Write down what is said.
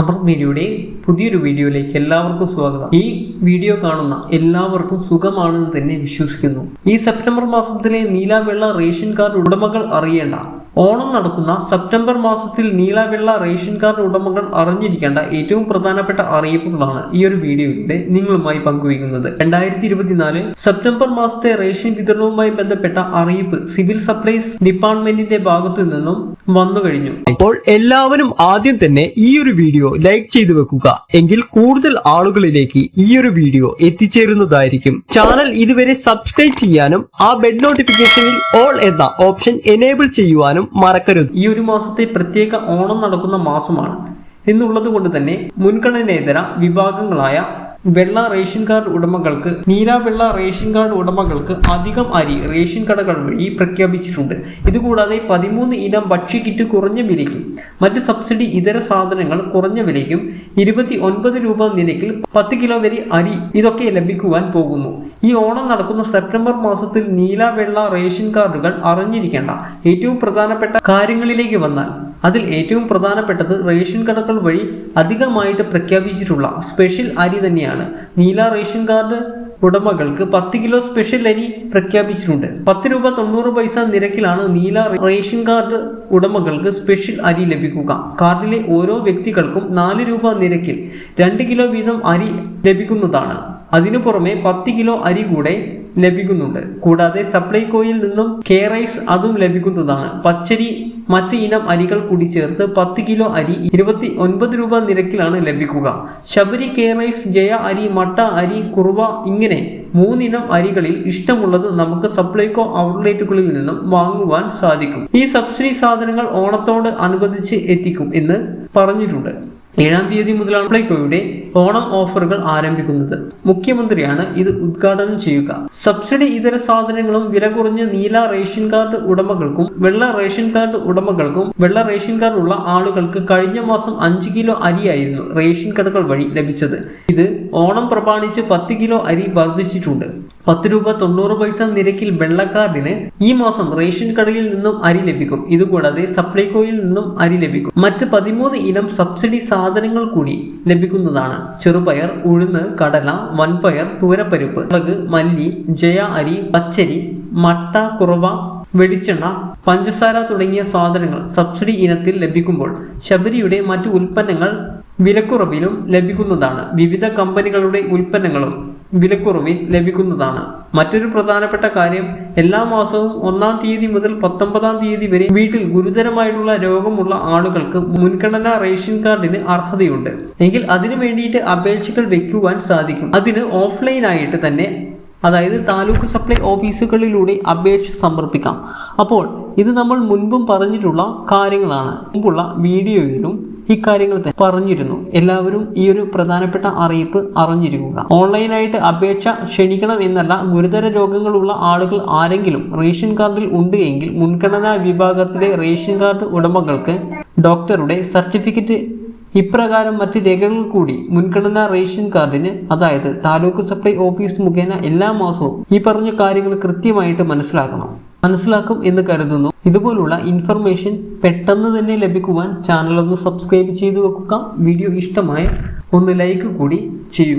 അമൃത് മീഡിയയുടെ പുതിയൊരു വീഡിയോയിലേക്ക് എല്ലാവർക്കും സ്വാഗതം. ഈ വീഡിയോ കാണുന്ന എല്ലാവർക്കും സുഖമാണെന്ന് തന്നെ വിശ്വസിക്കുന്നു. ഈ സെപ്റ്റംബർ മാസത്തിലെ നീല വെള്ള റേഷൻ കാർഡ് ഉടമകൾ അറിയേണ്ട ഓണം നടക്കുന്ന സെപ്റ്റംബർ മാസത്തിൽ നീലവെള്ള റേഷൻ കാർഡ് ഉടമകൾ അറിഞ്ഞിരിക്കേണ്ട ഏറ്റവും പ്രധാനപ്പെട്ട അറിയിപ്പുകളാണ് ഈ ഒരു വീഡിയോയിലൂടെ നിങ്ങളുമായി പങ്കുവയ്ക്കുന്നത്. രണ്ടായിരത്തി ഇരുപത്തിനാല് സെപ്റ്റംബർ മാസത്തെ റേഷൻ വിതരണവുമായി ബന്ധപ്പെട്ട അറിയിപ്പ് സിവിൽ സപ്ലൈസ് ഡിപ്പാർട്ട്മെന്റിന്റെ ഭാഗത്തു നിന്നും വന്നു കഴിഞ്ഞു. അപ്പോൾ എല്ലാവരും ആദ്യം തന്നെ ഈ ഒരു വീഡിയോ ലൈക്ക് ചെയ്തു വെക്കുക. എങ്കിൽ കൂടുതൽ ആളുകളിലേക്ക് ഈ ഒരു വീഡിയോ എത്തിച്ചേരുന്നതായിരിക്കും. ചാനൽ ഇതുവരെ സബ്സ്ക്രൈബ് ചെയ്യാനും ആ ബെഡ് നോട്ടിഫിക്കേഷനിൽ ഓൾ എന്ന ഓപ്ഷൻ എനേബിൾ ചെയ്യുവാനും മറക്കരുത്. ഈ ഒരു മാസത്തെ പ്രത്യേക ഓണം നടക്കുന്ന മാസമാണ്. എന്നുള്ളത് കൊണ്ട് തന്നെ മുൻഗണനേതര വിഭാഗങ്ങളായ വെള്ള റേഷൻ കാർഡ് ഉടമകൾക്ക് നീല വെള്ള റേഷൻ കാർഡ് ഉടമകൾക്ക് അധികം അരി റേഷൻ കടകൾ വഴി പ്രഖ്യാപിച്ചിട്ടുണ്ട്. ഇതുകൂടാതെ പതിമൂന്ന് ഇനം ഭക്ഷ്യ കിറ്റ് കുറഞ്ഞ വിലയ്ക്കും മറ്റ് സബ്സിഡി ഇതര സാധനങ്ങൾ കുറഞ്ഞ വിലയ്ക്കും ഇരുപത്തി ഒൻപത് രൂപ നിരക്കിൽ പത്ത് കിലോ വരെ അരി ഇതൊക്കെ ലഭിക്കുവാൻ പോകുന്നു. ഈ ഓണം നടക്കുന്ന സെപ്റ്റംബർ മാസത്തിൽ നീല വെള്ള റേഷൻ കാർഡുകൾ അറിഞ്ഞിരിക്കേണ്ട ഏറ്റവും പ്രധാനപ്പെട്ട കാര്യങ്ങളിലേക്ക് വന്നാൽ അതിൽ ഏറ്റവും പ്രധാനപ്പെട്ടത് റേഷൻ കടകൾ വഴി അധികമായിട്ട് പ്രഖ്യാപിച്ചിട്ടുള്ള സ്പെഷ്യൽ അരി തന്നെയാണ്. നീല റേഷൻ കാർഡ് ഉടമകൾക്ക് പത്ത് കിലോ സ്പെഷ്യൽ അരി പ്രഖ്യാപിച്ചിട്ടുണ്ട്. പത്ത് രൂപ തൊണ്ണൂറ് പൈസ നിരക്കിലാണ് നീല റേഷൻ കാർഡ് ഉടമകൾക്ക് സ്പെഷ്യൽ അരി ലഭിക്കുക. കാർഡിലെ ഓരോ വ്യക്തികൾക്കും നാല് രൂപ നിരക്കിൽ രണ്ട് കിലോ വീതം അരി ലഭിക്കുന്നതാണ്. അതിനു പുറമെ പത്ത് കിലോ അരി കൂടെ ലഭിക്കുന്നുണ്ട്. കൂടാതെ സപ്ലൈകോയിൽ നിന്നും കെ റൈസ് അതും ലഭിക്കുന്നതാണ്. പച്ചരി മറ്റ് ഇനം അരികൾ കൂടി ചേർത്ത് പത്ത് കിലോ അരി ഇരുപത്തി ഒൻപത് രൂപ നിരക്കിലാണ് ലഭിക്കുക. ശബരി കെ റൈസ് ജയ അരി മട്ട അരി കുറുവ ഇങ്ങനെ മൂന്നിനം അരികളിൽ ഇഷ്ടമുള്ളത് നമുക്ക് സപ്ലൈകോ ഔട്ട്ലെറ്റുകളിൽ നിന്നും വാങ്ങുവാൻ സാധിക്കും. ഈ സബ്സിഡി സാധനങ്ങൾ ഓണത്തോട് അനുബന്ധിച്ച് എത്തിക്കും എന്ന് പറഞ്ഞിട്ടുണ്ട്. ഏഴാം തീയതി മുതലാണ് സപ്ലൈകോയുടെ ഓണം ഓഫറുകൾ ആരംഭിക്കുന്നത്. മുഖ്യമന്ത്രിയാണ് ഇത് ഉദ്ഘാടനം ചെയ്യുക. സബ്സിഡി ഇതര സാധനങ്ങളും വില കുറഞ്ഞ നീല റേഷൻ കാർഡ് ഉടമകൾക്കും വെള്ള റേഷൻ കാർഡ് ഉടമകൾക്കും വെള്ള റേഷൻ കാർഡ് ഉള്ള ആളുകൾക്ക് കഴിഞ്ഞ മാസം അഞ്ച് കിലോ അരിയായിരുന്നു റേഷൻ കടകൾ വഴി ലഭിച്ചത്. ഇത് ഓണം പ്രമാണിച്ച് പത്ത് കിലോ അരി വർദ്ധിച്ചിട്ടുണ്ട്. പത്ത് രൂപ തൊണ്ണൂറ് പൈസ നിരക്കിൽ വെള്ളക്കാർഡിന് ഈ മാസം റേഷൻ കടയിൽ നിന്നും അരി ലഭിക്കും. ഇതുകൂടാതെ സപ്ലൈകോയിൽ നിന്നും അരി ലഭിക്കും. മറ്റ് പതിമൂന്ന് ഇനം സബ്സിഡി സാധനങ്ങൾ കൂടി ലഭിക്കുന്നതാണ്. ചെറുപയർ ഉഴുന്ന് കടല വൻപയർ തൂരപ്പരിപ്പ് മുളക് മല്ലി ജയ അരി പച്ചരി മട്ട കുറവ വെളിച്ചെണ്ണ പഞ്ചസാര തുടങ്ങിയ സാധനങ്ങൾ സബ്സിഡി ഇനത്തിൽ ലഭിക്കുമ്പോൾ ശബരിയുടെ മറ്റു ഉൽപ്പന്നങ്ങൾ വിലക്കുറവിലും ലഭിക്കുന്നതാണ്. വിവിധ കമ്പനികളുടെ ഉൽപ്പന്നങ്ങളും വിലക്കുറവിൽ ലഭിക്കുന്നതാണ്. മറ്റൊരു പ്രധാനപ്പെട്ട കാര്യം എല്ലാ മാസവും ഒന്നാം തീയതി മുതൽ പത്തൊമ്പതാം തീയതി വരെ വീട്ടിൽ ഗുരുതരമായിട്ടുള്ള രോഗമുള്ള ആളുകൾക്ക് മുൻഗണന റേഷൻ കാർഡിന് അർഹതയുണ്ട്. എങ്കിൽ അതിനു വേണ്ടിയിട്ട് അപേക്ഷകൾ വെക്കുവാൻ സാധിക്കും. അതിന് ഓഫ്ലൈനായിട്ട് തന്നെ അതായത് താലൂക്ക് സപ്ലൈ ഓഫീസുകളിലൂടെ അപേക്ഷ സമർപ്പിക്കാം. അപ്പോൾ ഇത് നമ്മൾ മുൻപും പറഞ്ഞിട്ടുള്ള കാര്യങ്ങളാണ്. മുമ്പുള്ള വീഡിയോയിലും ഇക്കാര്യങ്ങൾ പറഞ്ഞിരുന്നു. എല്ലാവരും ഈ ഒരു പ്രധാനപ്പെട്ട അറിയിപ്പ് അറിഞ്ഞിരിക്കുക. ഓൺലൈനായിട്ട് അപേക്ഷ ക്ഷണിക്കണം എന്നല്ല ഗുരുതര രോഗങ്ങളുള്ള ആളുകൾ ആരെങ്കിലും റേഷൻ കാർഡിൽ ഉണ്ട് എങ്കിൽ മുൻഗണനാ വിഭാഗത്തിലെ റേഷൻ കാർഡ് ഉടമകൾക്ക് ഡോക്ടറുടെ സർട്ടിഫിക്കറ്റ് ഇപ്രകാരം മറ്റ് രേഖകൾ കൂടി മുൻഗണനാ റേഷൻ കാർഡിന് അതായത് താലൂക്ക് സപ്ലൈ ഓഫീസ് മുഖേന എല്ലാ മാസവും ഈ പറഞ്ഞ കാര്യങ്ങൾ കൃത്യമായിട്ട് മനസ്സിലാക്കണം. മനസ്സിലാക്കും എന്ന് കരുതുന്നു. ഇതുപോലുള്ള ഇൻഫർമേഷൻ പെട്ടെന്ന് തന്നെ ലഭിക്കുവാൻ ചാനൽ ഒന്ന് സബ്സ്ക്രൈബ് ചെയ്തു വെക്കുക. വീഡിയോ ഇഷ്ടമായ ഒന്ന് ലൈക്ക് കൂടി ചെയ്യുക